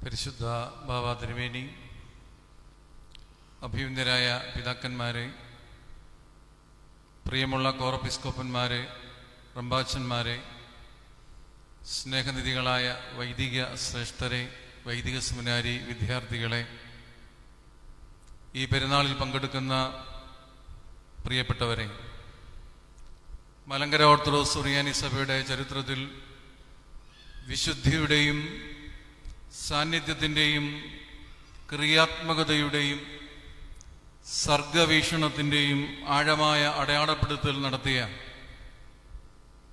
പരിശുദ്ധ ബാബ തിരുവേണി അഭിയുന്നരായ പിതാക്കന്മാരെ പ്രിയമുള്ള കോറപ്പിസ്കോപ്പന്മാരെ റംബാച്ചന്മാരെ സ്നേഹനിധികളായ വൈദിക ശ്രേഷ്ഠരെ വൈദിക സെമിനാരി വിദ്യാർത്ഥികളെ ഈ പെരുന്നാളിൽ പങ്കെടുക്കുന്ന പ്രിയപ്പെട്ടവരെ മലങ്കര ഓർത്തഡോക്സ് സുറിയാനി സഭയുടെ ചരിത്രത്തിൽ വിശുദ്ധിയുടെയും സാന്നിധ്യത്തിന്റെയും ക്രിയാത്മകതയുടെയും സർഗവീക്ഷണത്തിന്റെയും ആഴമായ അടയാളപ്പെടുത്തൽ നടത്തിയ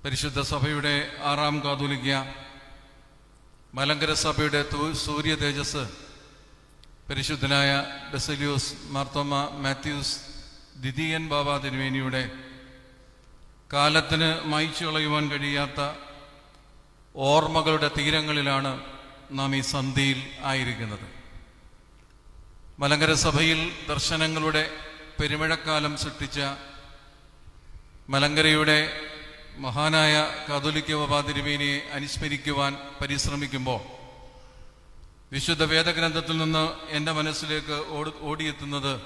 പരിശുദ്ധ സഭയുടെ ആറാം കാതുലിക്ക മലങ്കര സഭയുടെ സൂര്യ തേജസ് പരിശുദ്ധനായ ബെസലിയോസ് മാർത്തോമ മാത്യൂസ് ദിദിയൻ ബാബ തിരുവേനിയുടെ കാലത്തിന് മായ്ച്ചു കളയുവാൻ കഴിയാത്ത ഓർമ്മകളുടെ തീരങ്ങളിലാണ് നാം ഈ സന്ധിയിൽ ആയിരിക്കുന്നത്. മലങ്കര സഭയിൽ ദർശനങ്ങളുടെ പെരുമഴക്കാലം സൃഷ്ടിച്ച മലങ്കരയുടെ മഹാനായ കാതോലിക്ക വപാതിരുമേനിയെ അനുസ്മരിക്കുവാൻ പരിശ്രമിക്കുമ്പോൾ വിശുദ്ധ വേദഗ്രന്ഥത്തിൽ നിന്ന് എന്റെ മനസ്സിലേക്ക് ഓടി ഓടിയെത്തുന്നത്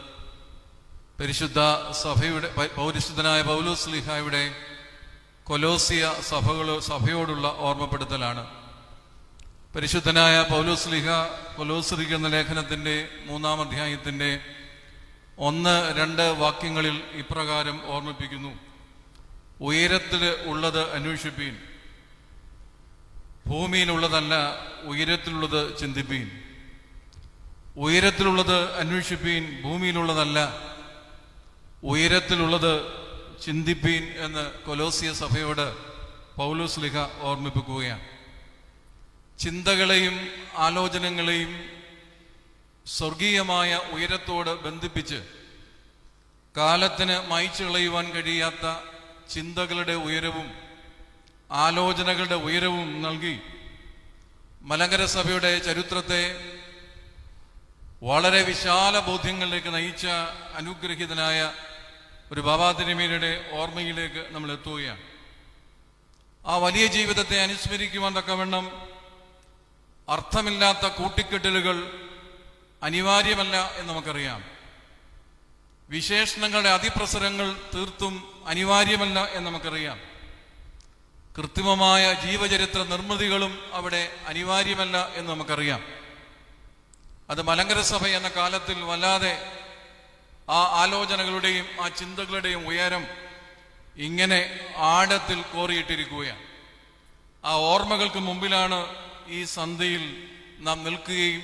പരിശുദ്ധ സഭയുടെ പൗരശുദ്ധനായ പൗലോസ് ലിഹായുടെ കൊലോസിയ സഭകളോ സഭയോടുള്ള ഓർമ്മപ്പെടുത്തലാണ്. പരിശുദ്ധനായ പൗലോസ് ലിഹ കൊലോസ്ലിഹ എന്ന ലേഖനത്തിന്റെ മൂന്നാം അധ്യായത്തിന്റെ ഒന്ന് രണ്ട് വാക്യങ്ങളിൽ ഇപ്രകാരം ഓർമ്മിപ്പിക്കുന്നു. ഉയരത്തിൽ ഉള്ളത് അന്വേഷിപ്പീൻ ഭൂമിയിലുള്ളതല്ല ഉയരത്തിലുള്ളത് ചിന്തിപ്പീൻ. ഉയരത്തിലുള്ളത് അന്വേഷിപ്പീൻ ഭൂമിയിലുള്ളതല്ല ഉയരത്തിലുള്ളത് ചിന്തിപ്പീൻ എന്ന് കൊലോസിയ സഭയോട് പൗലോസ് ലിഹ ഓർമ്മിപ്പിക്കുകയാണ്. ചിന്തകളെയും ആലോചനകളെയും സ്വർഗീയമായ ഉയരത്തോട് ബന്ധിപ്പിച്ച് കാലത്തിന് മായ്ച്ചു കളയുവാൻ കഴിയാത്ത ചിന്തകളുടെ ഉയരവും ആലോചനകളുടെ ഉയരവും നൽകി മലങ്കര സഭയുടെ ചരിത്രത്തെ വളരെ വിശാല ബോധ്യങ്ങളിലേക്ക് നയിച്ച അനുഗ്രഹീതനായ ഒരു ബാബാതിരിമീരുടെ ഓർമ്മയിലേക്ക് നമ്മൾ എത്തുകയാണ്. ആ വലിയ ജീവിതത്തെ അനുസ്മരിക്കുവാൻ തക്കവണ്ണം അർത്ഥമില്ലാത്ത കൂട്ടിക്കെട്ടലുകൾ അനിവാര്യമല്ല എന്ന് നമുക്കറിയാം. വിശേഷണങ്ങളുടെ അതിപ്രസരങ്ങൾ തീർത്തും അനിവാര്യമല്ല എന്ന് നമുക്കറിയാം. കൃത്രിമമായ ജീവചരിത്ര നിർമ്മിതികളും അവിടെ അനിവാര്യമല്ല എന്ന് നമുക്കറിയാം. അത് മലങ്കര സഭ എന്ന കാലത്തിൽ വല്ലാതെ ആ ആലോചനകളുടെയും ആ ചിന്തകളുടെയും ഉയരം ഇങ്ങനെ ആഴത്തിൽ കോറിയിട്ടിരിക്കുകയാണ്. ആ ഓർമ്മകൾക്ക് മുമ്പിലാണ് ഈ സന്ധ്യയിൽ നാം നിൽക്കുകയും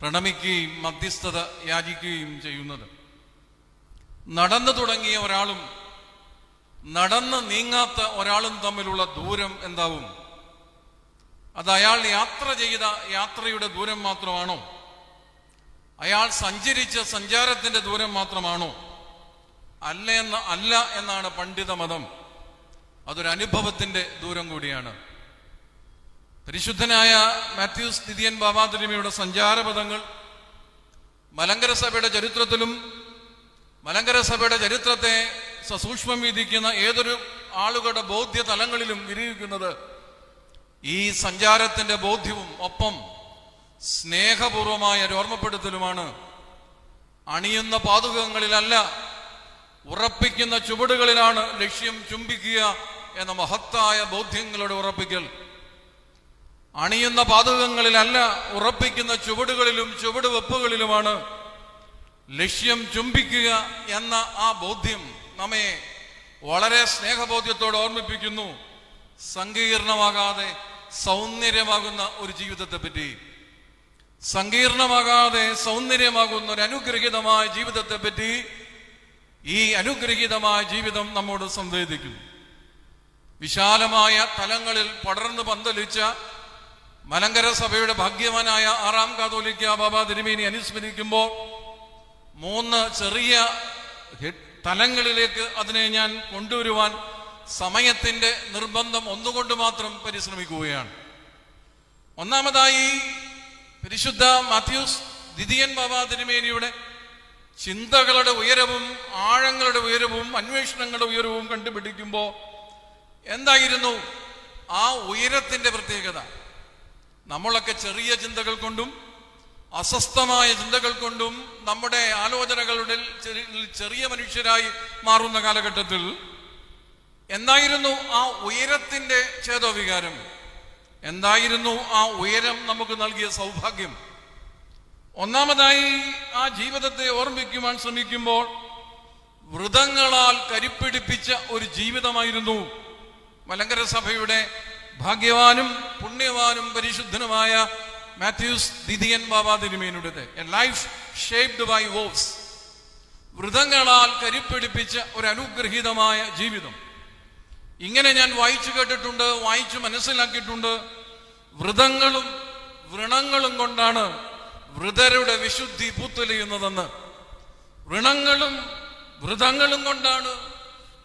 പ്രണമിക്കുകയും മധ്യസ്ഥത യാചിക്കുകയും ചെയ്യുന്നത്. നടന്നു തുടങ്ങിയ ഒരാളും നടന്ന് നീങ്ങാത്ത ഒരാളും തമ്മിലുള്ള ദൂരം എന്താവും? അത് അയാൾ യാത്ര ചെയ്ത യാത്രയുടെ ദൂരം മാത്രമാണോ? അയാൾ സഞ്ചരിച്ച സഞ്ചാരത്തിന്റെ ദൂരം മാത്രമാണോ? അല്ല എന്ന അല്ല എന്നാണ് പണ്ഡിത മതം അതൊരു അനുഭവത്തിന്റെ ദൂരം കൂടിയാണ്. പരിശുദ്ധനായ മാത്യൂസ് നിതിയൻ ബാബാതിരിമയുടെ സഞ്ചാരപഥങ്ങൾ മലങ്കര സഭയുടെ ചരിത്രത്തിലും മലങ്കര സഭയുടെ ചരിത്രത്തെ സസൂക്ഷ്മം വീതിക്കുന്ന ഏതൊരു ആളുകളുടെ ബോധ്യ തലങ്ങളിലും വിരിയിക്കുന്നത് ഈ സഞ്ചാരത്തിന്റെ ബോധ്യവും ഒപ്പം സ്നേഹപൂർവമായ ഒരു ഓർമ്മപ്പെടുത്തലുമാണ്. അണിയുന്ന പാതുകങ്ങളിലല്ല ഉറപ്പിക്കുന്ന ചുവടുകളിലാണ് ലക്ഷ്യം ചുംബിക്കുക എന്ന മഹത്തായ ബോധ്യങ്ങളുടെ ഉറപ്പിക്കൽ. അണിയുന്ന പാതകങ്ങളിലല്ല ഉറപ്പിക്കുന്ന ചുവടുകളിലും ചുവട് വെപ്പുകളിലുമാണ് ലക്ഷ്യം ചുംബിക്കുക എന്ന ആ ബോധ്യം നമ്മെ വളരെ സ്നേഹബോധ്യത്തോടെ ഓർമ്മിപ്പിക്കുന്നു. സങ്കീർണമാകാതെ സൗന്ദര്യമാകുന്ന ഒരു ജീവിതത്തെ പറ്റി സങ്കീർണമാകാതെ സൗന്ദര്യമാകുന്ന ഒരു അനുഗ്രഹീതമായ ജീവിതത്തെ പറ്റി ഈ അനുഗ്രഹീതമായ ജീവിതം നമ്മോട് സംവേദിക്കുന്നു. വിശാലമായ തലങ്ങളിൽ പടർന്നു പന്തലിച്ച മലങ്കര സഭയുടെ ഭാഗ്യവാനായ ആറാം കാതോലിക്ക ബാബ തിരുമേനി അനുസ്മരിക്കുമ്പോൾ മൂന്ന് ചെറിയ തലങ്ങളിലേക്ക് അതിനെ ഞാൻ കൊണ്ടുവരുവാൻ സമയത്തിന്റെ നിർബന്ധം ഒന്നുകൊണ്ട് മാത്രം പരിശ്രമിക്കുകയാണ്. ഒന്നാമതായി പരിശുദ്ധ മാത്യൂസ് ദിദിയൻ ബാബ തിരുമേനിയുടെ ചിന്തകളുടെ ഉയരവും ആഴങ്ങളുടെ ഉയരവും അന്വേഷണങ്ങളുടെ ഉയരവും കണ്ടുപിടിക്കുമ്പോൾ എന്തായിരുന്നു? ആ ഉയരത്തിന്റെ പ്രത്യേകത. നമ്മളൊക്കെ ചെറിയ ചിന്തകൾ കൊണ്ടും അസ്വസ്ഥമായ ചിന്തകൾ കൊണ്ടും നമ്മുടെ ആലോചനകളുടെ ചെറിയ- മനുഷ്യരായി മാറുന്ന കാലഘട്ടത്തിൽ എന്തായിരുന്നു ആ ഉയരത്തിന്റെ ചേതോവികാരം എന്തായിരുന്നു ആ ഉയരം നമുക്ക് നൽകിയ സൗഭാഗ്യം? ഒന്നാമതായി ആ ജീവിതത്തെ ഓർമ്മിക്കുവാൻ ശ്രമിക്കുമ്പോൾ വ്രതങ്ങളാൽ കരിപ്പിടിപ്പിച്ച ഒരു ജീവിതമായിരുന്നു മലങ്കര സഭയുടെ ഭാഗ്യവാനും പുണ്യവാനും പരിശുദ്ധനുമായ മാത്യൂസ് ദിദിയൻ ബാബാ തിരുമേനുടേത് a life shaped by vows വ്രതങ്ങളാൽ കരിപ്പിടിപ്പിച്ച ഒരു അനുഗ്രഹീതമായ ജീവിതം. ഇങ്ങനെ ഞാൻ വായിച്ചു കേട്ടിട്ടുണ്ട് വായിച്ചു മനസ്സിലാക്കിയിട്ടുണ്ട്. വ്രതങ്ങളും വ്രണങ്ങളും കൊണ്ടാണ് വ്രതരുടെ വിശുദ്ധി പൂത്തൊലിയുന്നതെന്ന്. വ്രണങ്ങളും വ്രതങ്ങളും കൊണ്ടാണ്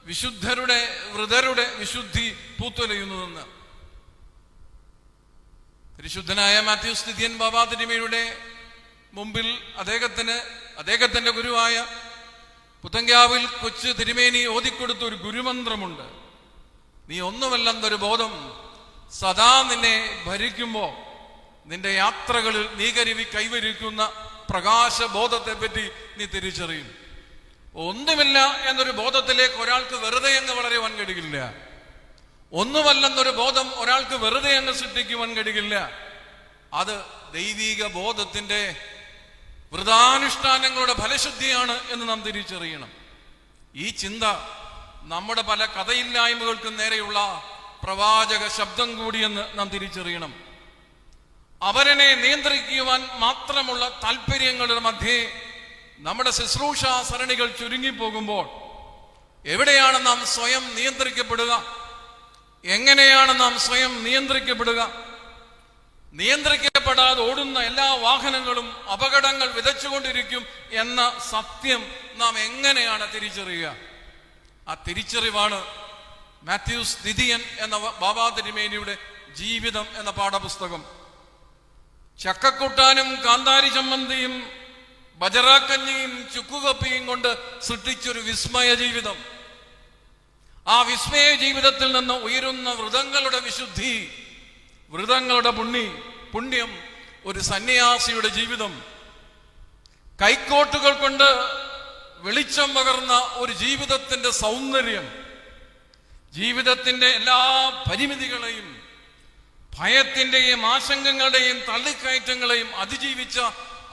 വിശുദ്ധരുടെ വ്രതരുടെ വിശുദ്ധി പൂത്തുലയുന്നതെന്ന്. പരിശുദ്ധനായ മാത്യു സ്ഥിതിയൻ ബാബാ തിരുമേനിയുടെ മുമ്പിൽ അദ്ദേഹത്തിന് അദ്ദേഹത്തിന്റെ ഗുരുവായ പുത്തങ്കാവിൽ കൊച്ചു തിരുമേനി ഓതിക്കൊടുത്ത ഒരു ഗുരുമന്ത്രമുണ്ട്. നീ ഒന്നുമല്ലെന്നൊരു ബോധം സദാ നിന്നെ ഭരിക്കുമ്പോ നിന്റെ യാത്രകളിൽ നീ കരുവി കൈവരിക്കുന്ന പ്രകാശബോധത്തെ പറ്റി നീ തിരിച്ചറിയും. ഒന്നുമില്ല എന്നൊരു ബോധത്തിലേക്ക് ഒരാൾക്ക് വെറുതെ അങ്ങ് വളരുവാൻ കഴിയില്ല ഒന്നുമല്ലെന്നൊരു ബോധം ഒരാൾക്ക് വെറുതെ അങ്ങ് സൃഷ്ടിക്കുവാൻ കഴിയില്ല അത് ദൈവീക ബോധത്തിന്റെ വ്രതാനുഷ്ഠാനങ്ങളുടെ ഫലശുദ്ധിയാണ് എന്ന് നാം തിരിച്ചറിയണം. ഈ ചിന്ത നമ്മുടെ പല കഥയില്ലായ്മകൾക്കും നേരെയുള്ള പ്രവാചക ശബ്ദം കൂടിയെന്ന് നാം തിരിച്ചറിയണം. അവരനെ നിയന്ത്രിക്കുവാൻ മാത്രമുള്ള താല്പര്യങ്ങളുടെ മധ്യേ നമ്മുടെ ശുശ്രൂഷ സരണികൾ ചുരുങ്ങിപ്പോകുമ്പോൾ എവിടെയാണ് നാം സ്വയം നിയന്ത്രിക്കപ്പെടുക? എങ്ങനെയാണ് നാം സ്വയം നിയന്ത്രിക്കപ്പെടുക? നിയന്ത്രിക്കപ്പെടാതെ ഓടുന്ന എല്ലാ വാഹനങ്ങളും അപകടങ്ങൾ വിതച്ചുകൊണ്ടിരിക്കും എന്ന സത്യം നാം എങ്ങനെയാണ് തിരിച്ചറിയുക? ആ തിരിച്ചറിവാണ് മാത്യൂസ് ദിദിയൻ എന്ന ബാബാ തിരുമേനിയുടെ ജീവിതം എന്ന പാഠപുസ്തകം. ചക്കക്കൂട്ടാനും കാന്താരി ചമ്മന്തിയും ബജറാക്കഞ്ഞിയും ചുക്കുകപ്പിയും കൊണ്ട് സൃഷ്ടിച്ചൊരു വിസ്മയ ജീവിതം. ആ വിസ്മയ ജീവിതത്തിൽ നിന്ന് ഉയരുന്ന വ്രതങ്ങളുടെ വിശുദ്ധി വ്രതങ്ങളുടെ പുണ്ണി പുണ്യം ഒരു സന്യാസിയുടെ ജീവിതം. കൈക്കോട്ടുകൾ കൊണ്ട് വെളിച്ചം പകർന്ന ഒരു ജീവിതത്തിന്റെ സൗന്ദര്യം ജീവിതത്തിന്റെ എല്ലാ പരിമിതികളെയും ഭയത്തിന്റെയും ആശങ്കങ്ങളുടെയും തള്ളിക്കയറ്റങ്ങളെയും അതിജീവിച്ച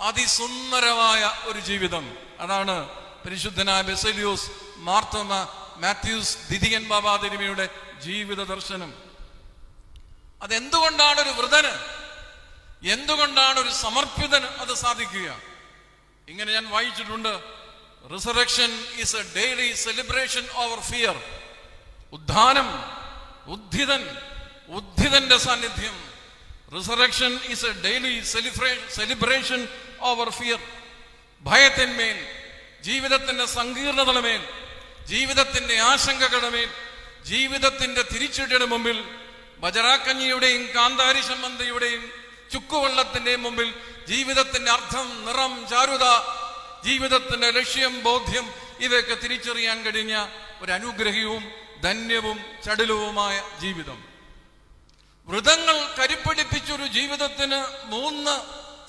അതിസുന്ദരമായ ഒരു ജീവിതം. അതാണ് പരിശുദ്ധനായ ബെസലിയോസ് മാർത്തോമ മാത്യൂസ് ദിദിയൻ ബാബാ തിരുമയുടെ ജീവിത ദർശനം. അതെന്തുകൊണ്ടാണ് ഒരു വൃതന് എന്തുകൊണ്ടാണ് ഒരു സമർപ്പിതന് അത് സാധിക്കുക? ഇങ്ങനെ ഞാൻ വായിച്ചിട്ടുണ്ട് resurrection is a daily celebration over fear ഉദ്ധാനം ഉദ്ധിതൻ ഉദ്ധിതന്റെ സാന്നിധ്യം. Resurrection is a daily celebration over fear ഭയത്തിന്മേൽ ജീവിതത്തിന്റെ സങ്കീർണതയുടെ മേൽ ജീവിതത്തിന്റെ ആശങ്കകളുടെ ജീവിതത്തിന്റെ തിരിച്ചടിയുടെ മുമ്പിൽ ബജറാക്കഞ്ഞിയുടെയും കാന്താരി സംബന്ധിയുടെയും ചുക്കുവള്ളത്തിന്റെയും മുമ്പിൽ ജീവിതത്തിന്റെ അർത്ഥം നിറം ചാരുത ജീവിതത്തിന്റെ ലക്ഷ്യം ബോധ്യം ഇതൊക്കെ തിരിച്ചറിയാൻ കഴിഞ്ഞ ഒരു അനുഗ്രഹീയവും ധന്യവും ചടുലവുമായ ജീവിതം. വ്രതങ്ങൾ കരിപ്പിടിപ്പിച്ചൊരു ജീവിതത്തിന് മൂന്ന്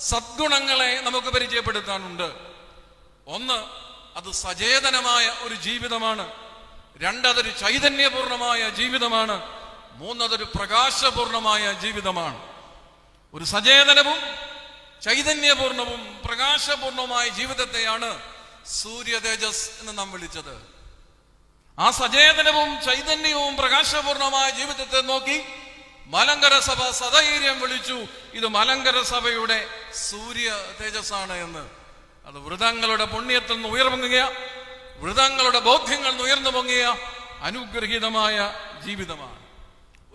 സദ്ഗുണങ്ങളെ നമുക്ക് പരിചയപ്പെടുത്താനുണ്ട്. ഒന്ന് അത് സചേതനമായ ഒരു ജീവിതമാണ്. രണ്ടതൊരു ചൈതന്യപൂർണമായ ജീവിതമാണ്. മൂന്നതൊരു പ്രകാശപൂർണമായ ജീവിതമാണ്. ഒരു സചേതനവും ചൈതന്യപൂർണവും പ്രകാശപൂർണവുമായ ജീവിതത്തെയാണ് സൂര്യ തേജസ് എന്ന് നാം വിളിച്ചത്. ആ സചേതനവും ചൈതന്യവും പ്രകാശപൂർണമായ ജീവിതത്തെ നോക്കി മലങ്കര സഭ സധൈര്യം വിളിച്ചു. ഇത് മലങ്കര സഭയുടെ സൂര്യ ആണ് എന്ന്. അത് വ്രതങ്ങളുടെ പുണ്യത്തിൽ നിന്ന് ഉയർന്നു പൊങ്ങുക വ്രതങ്ങളുടെ ബോധ്യങ്ങൾ നിന്ന് ഉയർന്നു പൊങ്ങിയ അനുഗ്രഹീതമായ ജീവിതമാണ്.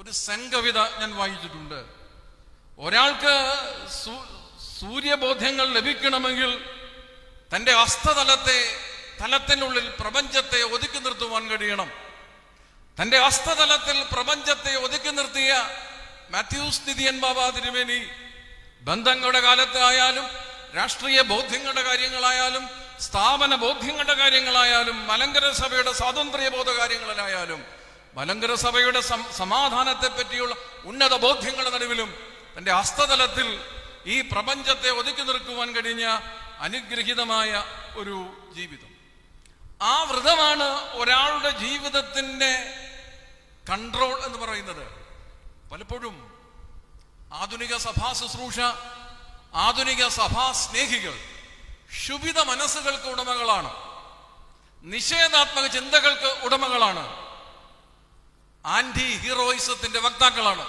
ഒരു സംഘവിത ഞാൻ വായിച്ചിട്ടുണ്ട്. ഒരാൾക്ക് സൂര്യബോധ്യങ്ങൾ ലഭിക്കണമെങ്കിൽ തന്റെ അസ്ഥതലത്തെ തലത്തിനുള്ളിൽ പ്രപഞ്ചത്തെ ഒതുക്കി നിർത്തുവാൻ കഴിയണം. തന്റെ അസ്ഥതലത്തിൽ പ്രപഞ്ചത്തെ ഒതുക്കി നിർത്തിയ മാത്യൂസ് നിതിയൻ ബാബാ തിരുമേനി ബന്ധങ്ങളുടെ കാലത്തായാലും രാഷ്ട്രീയ ബോധ്യങ്ങളുടെ കാര്യങ്ങളായാലും സ്ഥാപന ബോധ്യങ്ങളുടെ കാര്യങ്ങളായാലും മലങ്കര സഭയുടെ സ്വാതന്ത്ര്യ ബോധ കാര്യങ്ങളിലായാലും മലങ്കര സഭയുടെ സമാധാനത്തെ പറ്റിയുള്ള ഉന്നത ബോധ്യങ്ങളുടെ നടുവിലും തന്റെ ഹസ്തതലത്തിൽ ഈ പ്രപഞ്ചത്തെ ഒതുക്കി നിർക്കുവാൻ കഴിഞ്ഞ അനുഗ്രഹീതമായ ഒരു ജീവിതം. ആ വ്രതമാണ് ഒരാളുടെ ജീവിതത്തിന്റെ കൺട്രോൾ എന്ന് പറയുന്നത്. പലപ്പോഴും ആധുനിക സഭാ ശുശ്രൂഷ ആധുനിക സഭാ സ്നേഹികൾ ക്ഷുഭിത മനസ്സുകൾക്ക് ഉടമകളാണ്. നിഷേധാത്മക ചിന്തകൾക്ക് ഉടമകളാണ്. ആന്റി ഹീറോയിസത്തിന്റെ വക്താക്കളാണ്.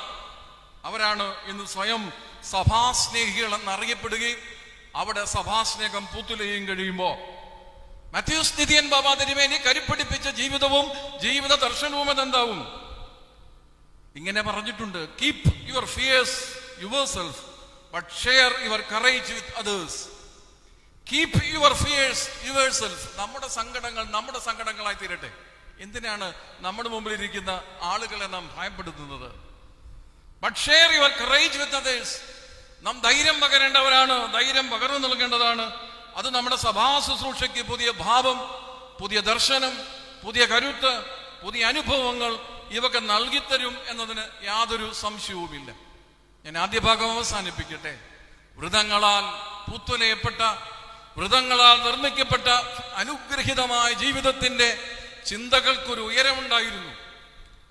അവരാണ് ഇന്ന് സ്വയം സഭാസ്നേഹികൾ എന്നറിയപ്പെടുകയും അവിടെ സഭാസ്നേഹം പൂത്തുലയും കഴിയുമ്പോൾ. മാത്യൂസ് നിധിയൻ ബാബ തിരുമേനി കരുപ്പിടിപ്പിച്ച ജീവിതവും ജീവിത ദർശനവും അതെന്താവും? ഇങ്ങനെ പറഞ്ഞിട്ടുണ്ട് keep your fears yourself but share your courage with others keep your fears yourself നമ്മുടെ സങ്കടങ്ങൾ നമ്മുടെ സങ്കടങ്ങളായി തീരട്ടെ. എന്തിനാണ് നമ്മുടെ മുമ്പിൽ ഇരിക്കുന്ന ആളുകളെ നാം ഭയപ്പെടുത്തുന്നത്? But share your courage with others നാം ധൈര്യം പകരേണ്ടവരാണ്. ധൈര്യം പകർന്നു നൽകേണ്ടതാണ്. അത് നമ്മുടെ സഭാ ശുശ്രൂഷയ്ക്ക് പുതിയ ഭാവം പുതിയ ദർശനം പുതിയ കരുത്ത് പുതിയ അനുഭവങ്ങൾ ഇവക്ക് നൽകിത്തരും എന്നതിന് യാതൊരു സംശയവുമില്ല. ഞാൻ ആദ്യ ഭാഗം അവസാനിപ്പിക്കട്ടെ. വ്രതങ്ങളാൽ പൂത്തുലയപ്പെട്ട വ്രതങ്ങളാൽ നിർമ്മിക്കപ്പെട്ട അനുഗ്രഹിതമായ ജീവിതത്തിന്റെ ചിന്തകൾക്കൊരു ഉയരമുണ്ടായിരുന്നു.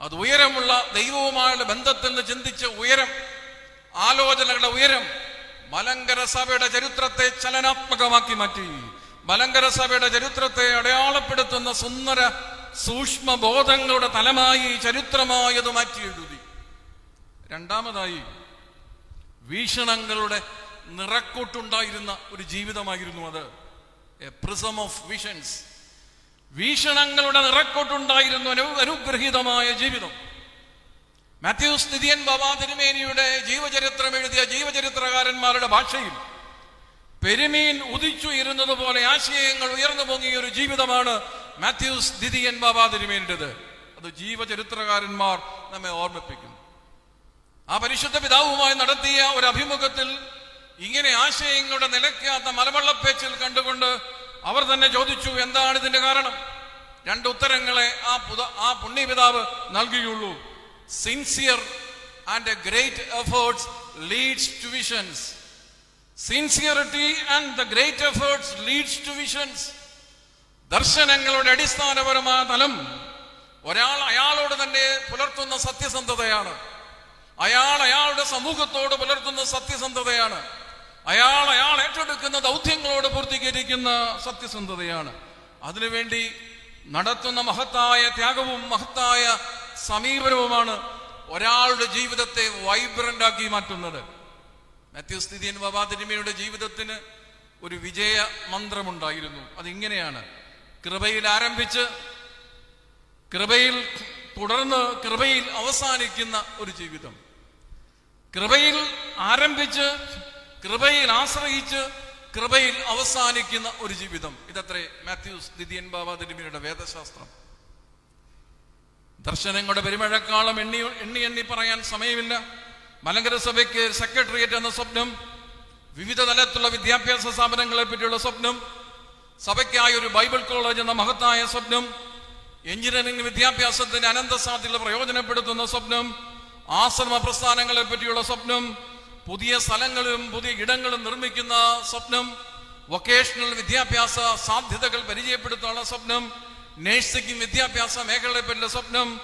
അത് ഉയരമുള്ള ദൈവവുമായുള്ള ബന്ധത്തിൽ നിന്ന് ചിന്തിച്ച ഉയരം ആലോചനകളുടെ ഉയരം മലങ്കര സഭയുടെ ചരിത്രത്തെ ചലനാത്മകമാക്കി മാറ്റി. മലങ്കര സഭയുടെ ചരിത്രത്തെ അടയാളപ്പെടുത്തുന്ന സുന്ദര സൂക്ഷ്മ ബോധങ്ങളുടെ തലമായി ചരിത്രമായത് മാറ്റി എഴുതി രണ്ടാമതായി വീക്ഷണങ്ങളുടെ നിറക്കൂട്ടുണ്ടായിരുന്ന ഒരു ജീവിതമായിരുന്നു അത്. എ പ്രിസം ഓഫ് വിഷൻസ് വീക്ഷണങ്ങളുടെ നിറക്കൂട്ടുണ്ടായിരുന്ന ഒരു അനുഗ്രഹീതമായ ജീവിതം. മാത്യൂസ് സ്ഥിതിയൻ ബാബ തിരുമേനിയുടെ ജീവചരിത്രം എഴുതിയ ജീവചരിത്രകാരന്മാരുടെ ഭാഷയിൽ പെരുമീൻ ഉദിച്ചുയരുന്നത് പോലെ ആശയങ്ങൾ ഉയർന്നു പൊങ്ങിയ ഒരു ജീവിതമാണ് മാത്യൂസ് ദിതിയൻ ബാബ തിരുമേനിയുടേത്. അത് ജീവചരിത്രകാരന്മാർ നമ്മെ ഓർമ്മിപ്പിക്കും ആ പരിശുദ്ധ പിതാവുമായി നടത്തിയ ഒരു അഭിമുഖത്തിൽ ഇങ്ങനെ ആശയങ്ങളുടെ നിലയ്ക്കാത്ത മലവെള്ളപ്പേച്ചിൽ കണ്ടുകൊണ്ട് അവർ തന്നെ ചോദിച്ചു എന്താണ് ഇതിന്റെ കാരണം? രണ്ട് ഉത്തരങ്ങളെ ആ പുത ആ പുണ്യ പിതാവ് നൽകിയുള്ളൂ. Sincere and a great efforts leads to visions sincerity and the great efforts leads to visions ദർശനങ്ങളുടെ അടിസ്ഥാനപരമായ തലം ഒരാൾ അയാളോട് തന്നെ പുലർത്തുന്ന സത്യസന്ധതയാണ്. അയാൾ അയാളുടെ സമൂഹത്തോട് പുലർത്തുന്ന സത്യസന്ധതയാണ്. അയാൾ അയാൾ ഏറ്റെടുക്കുന്ന ദൗത്യങ്ങളോട് പൂർത്തീകരിക്കുന്ന സത്യസന്ധതയാണ്. അതിനുവേണ്ടി നടത്തുന്ന മഹത്തായ ത്യാഗവും മഹത്തായ സമീപനവുമാണ് ഒരാളുടെ ജീവിതത്തെ വൈബ്രന്റ് ആക്കി മാറ്റുന്നത്. മാത്യുസ്ഥിതി ബാബാതിരിമയുടെ ബാബാ തിരുമയുടെ ജീവിതത്തിന് ഒരു വിജയ മന്ത്രമുണ്ടായിരുന്നു. അതിങ്ങനെയാണ്. കൃപയിൽ ആരംഭിച്ച് കൃപയിൽ തുടർന്ന് കൃപയിൽ അവസാനിക്കുന്ന ഒരു ജീവിതം. കൃപയിൽ ആരംഭിച്ച് കൃപയിൽ ആശ്രയിച്ച് കൃപയിൽ അവസാനിക്കുന്ന ഒരു ജീവിതം. ഇതത്രേ മാത്യൂസ് ദിദിയൻ ബാബ വേദശാസ്ത്രം. ദർശനങ്ങളുടെ പെരുമഴക്കാളം എണ്ണി എണ്ണി എണ്ണി പറയാൻ സമയമില്ല. മലങ്കര സഭയ്ക്ക് സെക്രട്ടേറിയറ്റ് എന്ന സ്വപ്നം വിവിധ തലത്തിലുള്ള വിദ്യാഭ്യാസ സ്ഥാപനങ്ങളെ പറ്റിയുള്ള സ്വപ്നം സഭയ്ക്കായി ഒരു ബൈബിൾ കോളേജ് എന്ന മഹത്തായ സ്വപ്നം എഞ്ചിനീയറിംഗ് വിദ്യാഭ്യാസത്തിന്റെ അനന്ത സാധ്യത പ്രയോജനപ്പെടുത്തുന്ന സ്വപ്നം ആശ്രമ പ്രസ്ഥാനങ്ങളെ പറ്റിയുള്ള സ്വപ്നം പുതിയ സ്ഥലങ്ങളും പുതിയ ഇടങ്ങളും നിർമ്മിക്കുന്ന സ്വപ്നം വൊക്കേഷണൽ വിദ്യാഭ്യാസ സാധ്യതകൾ പരിചയപ്പെടുത്താനുള്ള സ്വപ്നം നേഴ്സിംഗ് വിദ്യാഭ്യാസ മേഖലയെ പറ്റിയുള്ള സ്വപ്നം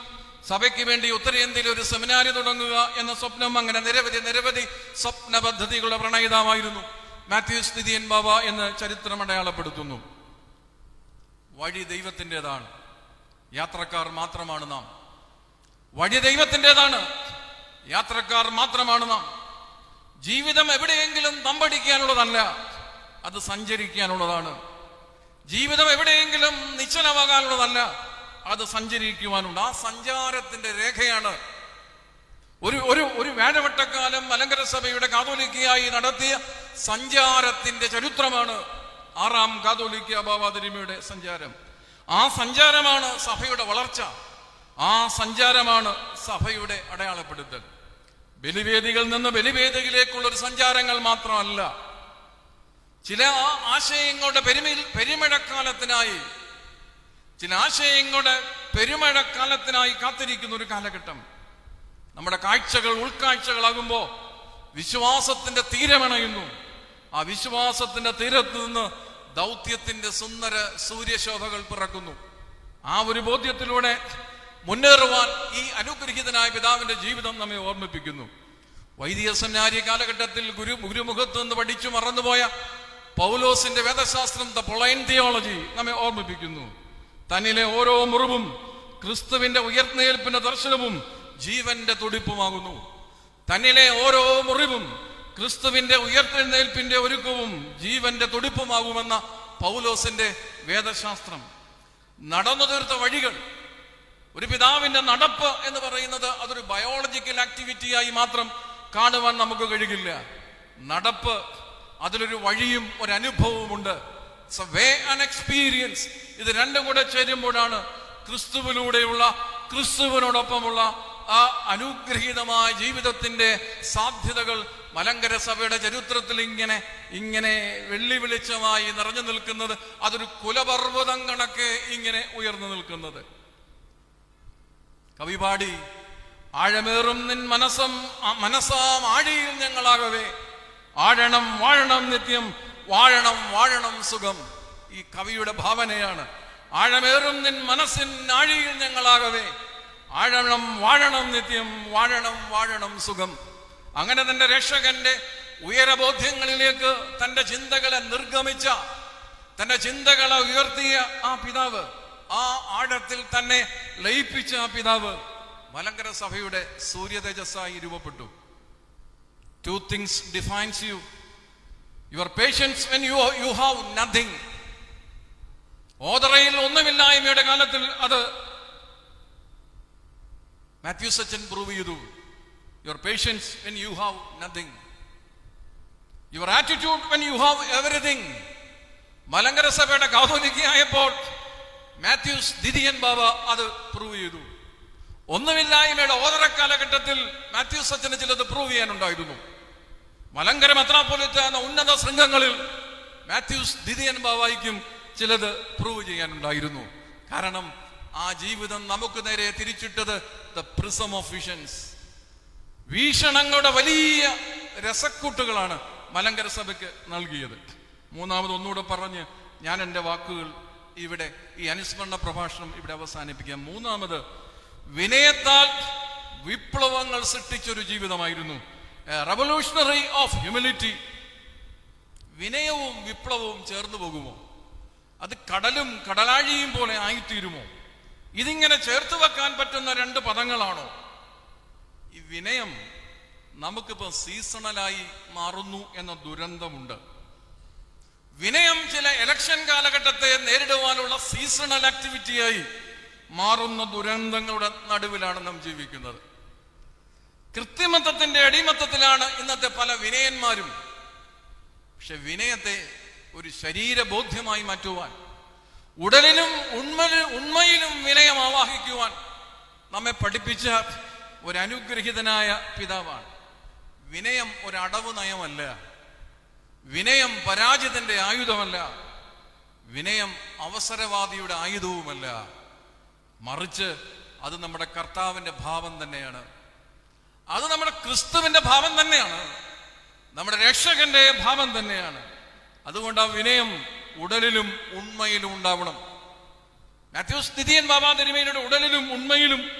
സഭയ്ക്ക് വേണ്ടി ഉത്തരേന്ത്യയിൽ ഒരു സെമിനാരി തുടങ്ങുക എന്ന സ്വപ്നം അങ്ങനെ നിരവധി നിരവധി സ്വപ്ന പദ്ധതികളുടെ പ്രണയിതാവായിരുന്നു മാത്യൂസ് നിതിയൻ ബാബ എന്ന് ചരിത്രം അടയാളപ്പെടുത്തുന്നു. വഴി ദൈവത്തിന്റെതാണ്. യാത്രക്കാർ മാത്രമാണ് നാം. വഴി ദൈവത്തിന്റെതാണ്. യാത്രക്കാർ മാത്രമാണ് നാം. ജീവിതം എവിടെയെങ്കിലും തമ്പടിക്കാനുള്ളതല്ല അത് സഞ്ചരിക്കാനുള്ളതാണ്. ജീവിതം എവിടെയെങ്കിലും നിശ്ചലമാകാനുള്ളതല്ല അത് സഞ്ചരിക്കുവാനുണ്ട്. ആ സഞ്ചാരത്തിന്റെ രേഖയാണ്. ഒരു ഒരു ഒരു വേഴവട്ടക്കാലം മലങ്കര സഭയുടെ കാതോലിക്കയായി നടത്തിയ സഞ്ചാരത്തിന്റെ ചരിത്രമാണ് ആറാം കാതോലിക്ക ബാബാതിരിമയുടെ സഞ്ചാരം. ആ സഞ്ചാരമാണ് സഭയുടെ വളർച്ച. ആ സഞ്ചാരമാണ് സഭയുടെ അടയാളപ്പെടുത്തൽ. ബലിവേദികളിൽ നിന്ന് ബലിവേദികളിലേക്കുള്ള ഒരു സഞ്ചാരങ്ങൾ മാത്രമല്ല. ചില ആശയങ്ങളുടെ പെരുമയിൽ പെരുമഴക്കാലത്തിനായി ചില ആശയങ്ങളുടെ പെരുമഴക്കാലത്തിനായി കാത്തിരിക്കുന്ന ഒരു കാലഘട്ടം. നമ്മുടെ കാഴ്ചകൾ ഉൾക്കാഴ്ചകളാകുമ്പോൾ വിശ്വാസത്തിന്റെ തീരമണയുന്നു. ആ വിശ്വാസത്തിന്റെ തീരത്ത് നിന്ന് ദൗത്യത്തിന്റെ സുന്ദര സൂര്യശോഭകൾ പിറക്കുന്നു. ആ ഒരു ബോധ്യത്തിലൂടെ മുന്നേറുവാൻ ഈ അനുഗ്രഹീതനായ പിതാവിന്റെ ജീവിതം നമ്മെ ഓർമ്മിപ്പിക്കുന്നു. വൈദിക സെമിനാരി കാലഘട്ടത്തിൽ ഗുരു ഗുരുമുഖത്ത് നിന്ന് പഠിച്ചു മറന്നുപോയ പൗലോസിന്റെ വേദശാസ്ത്രം ദ പൊളൈൻ തിയോളജി നമ്മെ ഓർമ്മിപ്പിക്കുന്നു. തന്നിലെ ഓരോ മുറിവും ക്രിസ്തുവിന്റെ ഉയർന്നേൽപ്പിന്റെ ദർശനവും ജീവന്റെ തുടിപ്പുമാകുന്നു. തന്നിലെ ഓരോ മുറിവും ക്രിസ്തുവിന്റെ ഉയർത്തെഴുന്നേൽപ്പിന്റെ ഒരുക്കവും ജീവന്റെ തുടിപ്പുമാകുമെന്ന പൗലോസിന്റെ വേദശാസ്ത്രം. നടന്നു തീർത്ത വഴികൾ ഒരു പിതാവിന്റെ നടപ്പ് എന്ന് പറയുന്നത് അതൊരു ബയോളജിക്കൽ ആക്ടിവിറ്റി ആയി മാത്രം കാണുവാൻ നമുക്ക് കഴിയില്ല. നടപ്പ് അതിലൊരു വഴിയും ഒരു അനുഭവവുമുണ്ട് വേ ആൻഡ് എക്സ്പീരിയൻസ് ഇത് രണ്ടും കൂടെ ചേരുമ്പോഴാണ് ക്രിസ്തുവിലൂടെയുള്ള ക്രിസ്തുവിനോടൊപ്പമുള്ള ആ അനുഗ്രഹീതമായ ജീവിതത്തിന്റെ സാധ്യതകൾ മലങ്കര സഭയുടെ ചരിത്രത്തിൽ ഇങ്ങനെ ഇങ്ങനെ വെള്ളി വെളിച്ചമായി നിറഞ്ഞു നിൽക്കുന്നത് അതൊരു കുലപർവതം കണക്കെ ഇങ്ങനെ ഉയർന്നു നിൽക്കുന്നത്. കവി പാടി ആഴമേറും നിൻ മനസ്സം മനസ്സാം ആഴിയിൽ ഞങ്ങളാകവേ. ആഴണം വാഴണം നിത്യം വാഴണം വാഴണം സുഖം. ഈ കവിയുടെ ഭാവനയാണ്. ആഴമേറും നിൻ മനസ്സിൻ ആഴിയിൽ ഞങ്ങളാകവേ. ആഴണം വാഴണം നിത്യം വാഴണം വാഴണം സുഖം. അങ്ങനെ തന്റെ രക്ഷകന്റെ ഉയരബോധ്യങ്ങളിലേക്ക് തന്റെ ചിന്തകളെ നിർഗമിച്ച തന്റെ ചിന്തകളെ ഉയർത്തിയ ആ പിതാവ് ആ ആഴത്തിൽ തന്നെ ലയിപ്പിച്ച ആ പിതാവ് മലങ്കര സഭയുടെ സൂര്യതേജസ്സായി രൂപപ്പെട്ടു. Two things defines you your patience when you you have nothing ഓതറയിൽ ഒന്നുമില്ലായ്മയുടെ കാലത്തിൽ അത് മാത്യു സച്ചൻ പ്രൂവ് ചെയ്തു. Your patience when you have nothing your attitude when you have everything Malankara സഭയുടെ കൗതുലികയായപ്പോൾ മാത്യൂസ് ദിദിയൻ ബാബ അത് പ്രൂവ് ചെയ്തു. ഒന്നുമില്ലായ്മയുടെ ഓതറ കാലഘട്ടത്തിൽ മാത്യൂസ് അച്ഛന് ചിലത് പ്രൂവ് ചെയ്യാനുണ്ടായിരുന്നു. മലങ്കര മെത്രാപ്പൊലിത്ത എന്ന ഉന്നത സംഘങ്ങളിൽ മാത്യൂസ് ദിദിയൻ ബാബായിക്കും ചിലത് പ്രൂവ് ചെയ്യാനുണ്ടായിരുന്നു. കാരണം ആ ജീവിതം നമുക്ക് നേരെ തിരിച്ചിട്ടത് ദ പ്രിസം ഓഫ് വിഷൻസ് വീക്ഷണങ്ങളുടെ വലിയ രസക്കൂട്ടുകളാണ് മലങ്കര സഭയ്ക്ക് നൽകിയത്. മൂന്നാമത് ഒന്നുകൂടെ പറഞ്ഞ് ഞാൻ എന്റെ വാക്കുകൾ ഇവിടെ ഈ അനുസ്മരണ പ്രഭാഷണം ഇവിടെ അവസാനിപ്പിക്കാം. മൂന്നാമത് വിനയത്താൽ വിപ്ലവങ്ങൾ സൃഷ്ടിച്ചൊരു ജീവിതമായിരുന്നു. റവല്യൂഷണറി ഓഫ് ഹ്യൂമിലിറ്റി വിനയവും വിപ്ലവവും ചേർന്നു പോകുമോ? അത് കടലും കടലാഴിയും പോലെ ആയിത്തീരുമോ? ഇതിങ്ങനെ ചേർത്ത് വെക്കാൻ പറ്റുന്ന രണ്ട് പദങ്ങളാണോ? ഈ വിനയം നമുക്കിപ്പോ സീസണലായി മാറുന്നു എന്ന ദുരന്തമുണ്ട്. വിനയം ചില ഇലക്ഷൻ കാലഘട്ടത്തെ നേരിടുവാനുള്ള സീസണൽ ആക്ടിവിറ്റിയായി മാറുന്ന ദുരന്തങ്ങളുടെ നടുവിലാണ് നാം ജീവിക്കുന്നത്. കൃത്രിമത്വത്തിന്റെ അടിമത്തത്തിലാണ് ഇന്നത്തെ പല വിനയന്മാരും. പക്ഷെ വിനയത്തെ ഒരു ശരീരബോധ്യമായി മാറ്റുവാൻ ഉടലിനും ഉണ്മ ഉണ്മയിലും വിനയം ആവാഹിക്കുവാൻ നമ്മെ പഠിപ്പിച്ച ഒരു അനുഗ്രഹീതനായ പിതാവാണ്. വിനയം ഒരു നയമല്ല. വിനയം പരാജിതന്റെ ആയുധമല്ല. വിനയം അവസരവാദിയുടെ ആയുധവുമല്ല. മറിച്ച് അത് നമ്മുടെ കർത്താവിന്റെ ഭാവം തന്നെയാണ്. അത് നമ്മുടെ ക്രിസ്തുവിന്റെ ഭാവം തന്നെയാണ്. നമ്മുടെ രക്ഷകന്റെ ഭാവം തന്നെയാണ്. അതുകൊണ്ട് ആ വിനയം ഉടലിലും ഉണ്മയിലും ഉണ്ടാവണം. മാത്യു സ്ഥിതിയൻ ബാബാ തിരുമേനിയുടെ ഉടലിലും ഉണ്മയിലും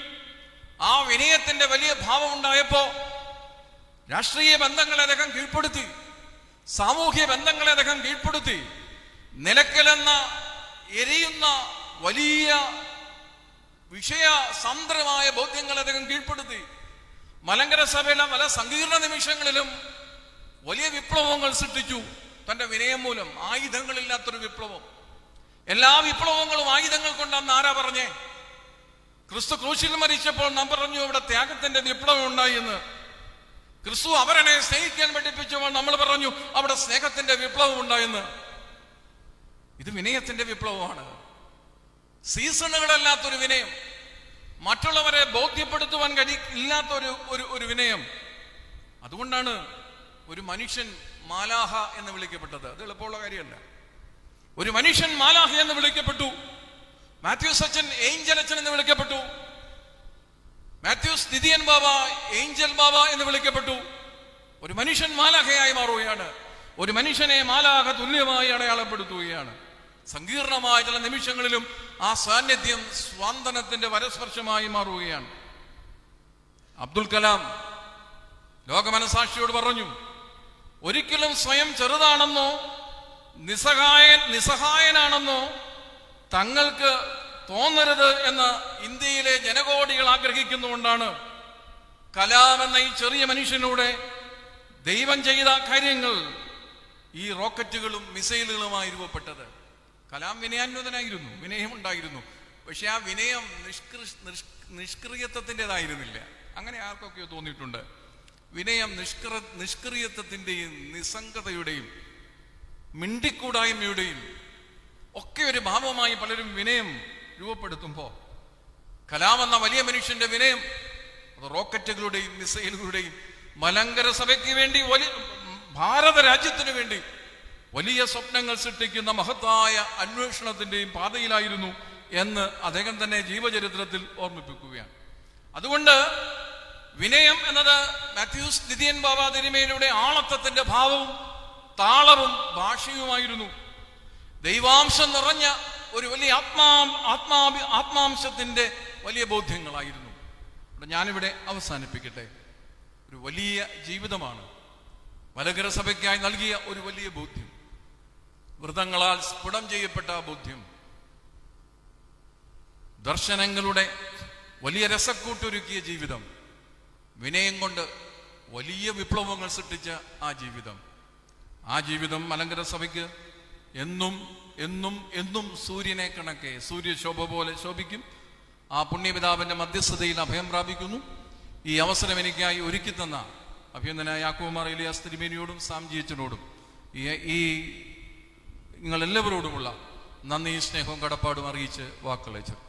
ആ വിനയത്തിന്റെ വലിയ ഭാവം ഉണ്ടായപ്പോ രാഷ്ട്രീയ ബന്ധങ്ങളെ അദ്ദേഹം കീഴ്പ്പെടുത്തി. സാമൂഹ്യ ബന്ധങ്ങളെ അദ്ദേഹം കീഴ്പ്പെടുത്തി. നിലക്കലെന്ന എരിയുന്ന വലിയ വിഷയ സാന്ദ്രമായ ബോധ്യങ്ങളെ അദ്ദേഹം കീഴ്പ്പെടുത്തി. മലങ്കര സഭയിലെ പല സങ്കീർണ നിമിഷങ്ങളിലും വലിയ വിപ്ലവങ്ങൾ സൃഷ്ടിച്ചു. തന്റെ വിനയം മൂലം ആയുധങ്ങളില്ലാത്തൊരു വിപ്ലവം. എല്ലാ വിപ്ലവങ്ങളും ആയുധങ്ങൾ കൊണ്ടാന്ന് ആരാ പറഞ്ഞേ? ക്രിസ്തു ക്രൂശിൽ മരിച്ചപ്പോൾ നാം പറഞ്ഞു ഇവിടെ ത്യാഗത്തിന്റെ വിപ്ലവം ഉണ്ടായി എന്ന്. ക്രിസ്തു അവരനെ സ്നേഹിക്കാൻ പഠിപ്പിച്ചപ്പോൾ നമ്മൾ പറഞ്ഞു അവിടെ സ്നേഹത്തിന്റെ വിപ്ലവം ഉണ്ടായെന്ന് ഇത് വിനയത്തിന്റെ വിപ്ലവമാണ്. സീസണുകളല്ലാത്തൊരു വിനയം. മറ്റുള്ളവരെ ബോധ്യപ്പെടുത്തുവാൻ കഴി ഇല്ലാത്തൊരു ഒരു ഒരു വിനയം. അതുകൊണ്ടാണ് ഒരു മനുഷ്യൻ മാലാഹ എന്ന് വിളിക്കപ്പെട്ടത്. അത് എളുപ്പമുള്ള കാര്യമല്ല. ഒരു മനുഷ്യൻ മാലാഹ എന്ന് വിളിക്കപ്പെട്ടു. മാത്യു സച്ചൻ ഏഞ്ചൽ അച്ഛൻ എന്ന് വിളിക്കപ്പെട്ടു. മാത്യൂസ് ദിദിയൻ ബാബ ഏഞ്ചൽ ബാബ എന്ന് വിളിക്കപ്പെട്ടു. ഒരു മനുഷ്യൻ മാലാഖയായി മാറുകയാണ്. ഒരു മനുഷ്യനെ മാലാഖ തുല്യമായി അടയാളപ്പെടുത്തുകയാണ്. സങ്കീർണമായ ചില നിമിഷങ്ങളിലും ആ സാന്നിധ്യം സ്വാന്തനത്തിന്റെ വരസ്പർശമായി മാറുകയാണ്. അബ്ദുൽ കലാം ലോകമനസാക്ഷിയോട് പറഞ്ഞു ഒരിക്കലും സ്വയം ചെറുതാണെന്നോ നിസ്സഹായൻ നിസ്സഹായനാണെന്നോ തങ്ങൾക്ക് തോന്നരുത് എന്ന് ഇന്ത്യയിലെ ജനകോടികൾ ആഗ്രഹിക്കുന്നുകൊണ്ടാണ് കലാം എന്ന ഈ ചെറിയ മനുഷ്യനൂടെ ദൈവം ചെയ്ത കാര്യങ്ങൾ ഈ റോക്കറ്റുകളും മിസൈലുകളുമായി രൂപപ്പെട്ടത്. കലാം വിനയാന്വതനായിരുന്നു വിനയമുണ്ടായിരുന്നു. പക്ഷെ ആ വിനയം നിഷ്കൃ നിഷ്- നിഷ്ക്രിയത്വത്തിന്റെതായിരുന്നില്ല. അങ്ങനെ ആർക്കൊക്കെയോ തോന്നിയിട്ടുണ്ട്. വിനയം നിഷ്കൃ നിഷ്ക്രിയത്വത്തിന്റെയും നിസ്സംഗതയുടെയും മിണ്ടിക്കൂടായ്മയുടെയും ഒക്കെ ഒരു ഭാവമായി പലരും വിനയം രൂപപ്പെടുത്തുമ്പോൾ കലാം എന്ന വലിയ മനുഷ്യന്റെ വിനയം അത് റോക്കറ്റുകളുടെയും മിസൈലുകളുടെയും മലങ്കര സഭയ്ക്ക് വേണ്ടി വലിയ ഭാരത രാജ്യത്തിനു വേണ്ടി വലിയ സ്വപ്നങ്ങൾ സൃഷ്ടിക്കുന്ന മഹത്തായ അന്വേഷണത്തിന്റെയും പാതയിലായിരുന്നു എന്ന് അദ്ദേഹം തന്നെ ജീവചരിത്രത്തിൽ ഓർമ്മിപ്പിക്കുകയാണ്. അതുകൊണ്ട് വിനയം എന്നത് മാത്യൂസ് നിതിയൻ ബാബ തിരുമേനിയുടെ ആളത്തത്തിന്റെ ഭാവവും താളവും ഭാഷയുമായിരുന്നു. ദൈവാംശം നിറഞ്ഞ ഒരു വലിയ ആത്മാ ആത്മാ ആത്മാംശത്തിന്റെ വലിയ ബോധ്യങ്ങളായിരുന്നു. ഇവിടെ ഞാനിവിടെ അവസാനിപ്പിക്കട്ടെ. ഒരു വലിയ ജീവിതമാണ്. മലകര സഭയ്ക്കായി നൽകിയ ഒരു വലിയ ബോധ്യം. വ്രതങ്ങളാൽ സ്ഫുടം ചെയ്യപ്പെട്ട ആ ബോധ്യം. ദർശനങ്ങളുടെ വലിയ രസക്കൂട്ടൊരുക്കിയ ജീവിതം. വിനയം കൊണ്ട് വലിയ വിപ്ലവങ്ങൾ സൃഷ്ടിച്ച ആ ജീവിതം. ആ ജീവിതം മലങ്കര സഭയ്ക്ക് എന്നും എന്നും എന്നും സൂര്യനെ കണക്കെ സൂര്യശോഭ പോലെ ശോഭിക്കും. ആ പുണ്യപിതാവിന്റെ മധ്യസ്ഥതയിൽ അഭയം പ്രാപിക്കുന്നു. ഈ അവസരം എനിക്കായി ഒരുക്കി തന്ന അഭ്യന്തനായ യാക്കോമാർ ഇലിയാസ് തിരുമേനിയോടും സാംജിയച്ചനോടും ഈ ഈ നിങ്ങളെല്ലാവരോടുമുള്ള നന്ദി സ്നേഹവും കടപ്പാടും അറിയിച്ച് വാക്കുകളയച്ചു.